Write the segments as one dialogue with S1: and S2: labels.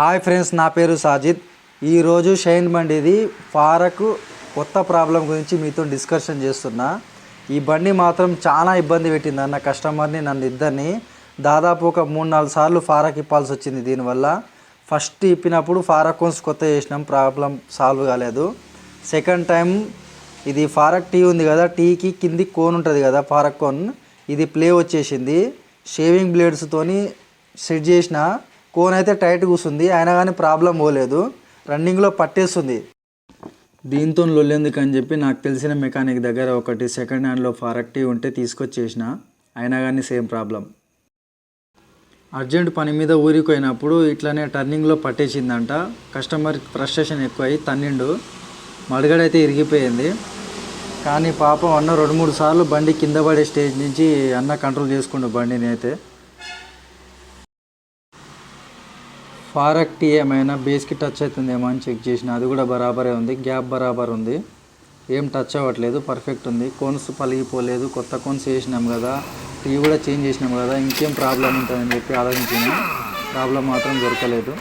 S1: Hi friends నా పేరు సాజిద్. ఈరోజు షైన్ బండిది ఫారకు కొత్త ప్రాబ్లం గురించి మీతో డిస్కషన్ చేస్తున్నా. ఈ బండి మాత్రం చాలా ఇబ్బంది పెట్టింది అన్న కస్టమర్ని నన్ను ఇద్దరిని. దాదాపు ఒక మూడు నాలుగు సార్లు ఫారక్ ఇప్పాల్సి వచ్చింది దీనివల్ల. ఫస్ట్ ఇప్పినప్పుడు ఫారక్ కోన్స్ కొత్త చేసినాం ప్రాబ్లం సాల్వ్ కాలేదు. సెకండ్ టైం ఇది ఫారక్ టీ ఉంది కదా టీకి కింది కోన్ ఉంటుంది కదా ఫారక్ కోన్. ఇది ప్లే వచ్చేసింది. షేవింగ్ బ్లేడ్స్తోని సెట్ చేసిన కోన్ అయితే టైట్ కూసుంది అయినా కానీ ప్రాబ్లం పోలేదు. రన్నింగ్లో పట్టేస్తుంది. దీంతో లొల్లేందుకు అని చెప్పి నాకు తెలిసిన మెకానిక్ దగ్గర ఒకటి సెకండ్ హ్యాండ్లో ఫారక్టీ ఉంటే తీసుకొచ్చేసిన అయినా కానీ సేమ్ ప్రాబ్లం. అర్జెంట్ పని మీద ఊరికి పోయినప్పుడు ఇట్లానే టర్నింగ్లో పట్టేసిందంట. కస్టమర్ ఫ్రస్ట్రేషన్ ఎక్కువై తన్నిండు. మడగడైతే ఇరిగిపోయింది. కానీ పాపం అన్న రెండు మూడు సార్లు బండి కింద పడే స్టేజ్ నుంచి అన్న కంట్రోల్ చేసుకుండు బండిని అయితే. ఫారక్ టీ ఏమైనా బేస్కి టచ్ అవుతుందేమో అని చెక్ చేసిన. అది కూడా బరాబరే ఉంది. గ్యాప్ బరాబర్ ఉంది. ఏం టచ్ అవ్వట్లేదు. పర్ఫెక్ట్ ఉంది. కోన్స్ పలిగిపోలేదు. కొత్త కోన్స్ వేసినాం కదా. టీ కూడా చేంజ్ చేసినాం కదా. ఇంకేం ప్రాబ్లం ఉంటుందని చెప్పి ఆలోచించిన. ప్రాబ్లం మాత్రం దొరకలేదు.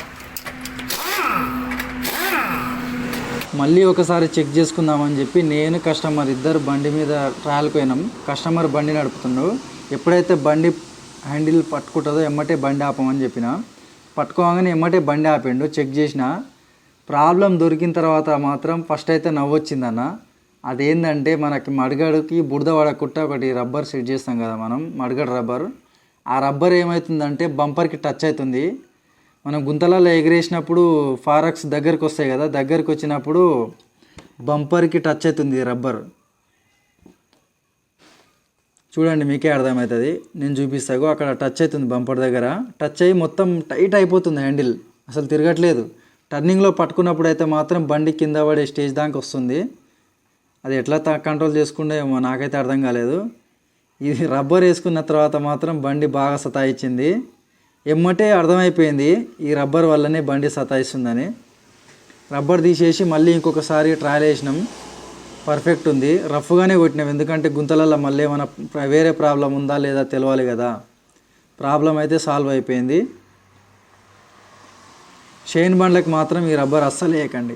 S1: మళ్ళీ ఒకసారి చెక్ చేసుకుందామని చెప్పి నేను కస్టమర్ ఇద్దరు బండి మీద ట్రయల్కి పోయినాం. కస్టమర్ బండి నడుపుతున్నాడు. ఎప్పుడైతే బండి హ్యాండిల్ పట్టుకుంటుందో ఎమ్మటే బండి ఆపమని చెప్పిన. పట్టుకోగానే ఎమ్మటే బండి ఆపిండు చెక్ చేసిన. ప్రాబ్లం దొరికిన తర్వాత మాత్రం ఫస్ట్ అయితే నవ్వొచ్చిందన్న. అదేంటంటే మనకి మడగడికి బురద పడకుండా ఒకటి రబ్బర్ సెట్ చేస్తాం కదా మనం మడగడ రబ్బర్ ఆ రబ్బర్ ఏమవుతుందంటే బంపర్కి టచ్ అవుతుంది. మనం గుంతలలో ఎగిరేసినప్పుడు ఫారక్స్ దగ్గరికి వస్తాయి కదా దగ్గరికి వచ్చినప్పుడు బంపర్కి టచ్ అవుతుంది రబ్బర్ చూడండి మీకే అర్థమవుతుంది నేను చూపిస్తాకు అక్కడ టచ్ అవుతుంది బంపర్ దగ్గర. టచ్ అయ్యి మొత్తం టైట్ అయిపోతుంది హ్యాండిల్ అసలు తిరగట్లేదు. టర్నింగ్లో పట్టుకున్నప్పుడు అయితే మాత్రం బండి కింద పడే స్టేజ్ దాకా వస్తుంది. అది ఎట్లా కంట్రోల్ చేసుకుంటే ఏమో నాకైతే అర్థం కాలేదు. ఇది రబ్బర్ వేసుకున్న తర్వాత మాత్రం బండి బాగా సతాయించింది ఎమ్మటే అర్థమైపోయింది ఈ రబ్బర్ వల్లనే బండి సతాయిస్తుందని. రబ్బర్ తీసేసి మళ్ళీ ఇంకొకసారి ట్రయల్ వేసినాం. పర్ఫెక్ట్ ఉంది. రఫ్గానే కొట్టినాం. ఎందుకంటే గుంతలలో మళ్ళీ ఏమైనా వేరే ప్రాబ్లం ఉందా లేదా తెలవాలి కదా. ప్రాబ్లం అయితే సాల్వ్ అయిపోయింది. షైన్ బండ్లకు మాత్రం ఈ రబ్బర్ అస్సలు వేయకండి.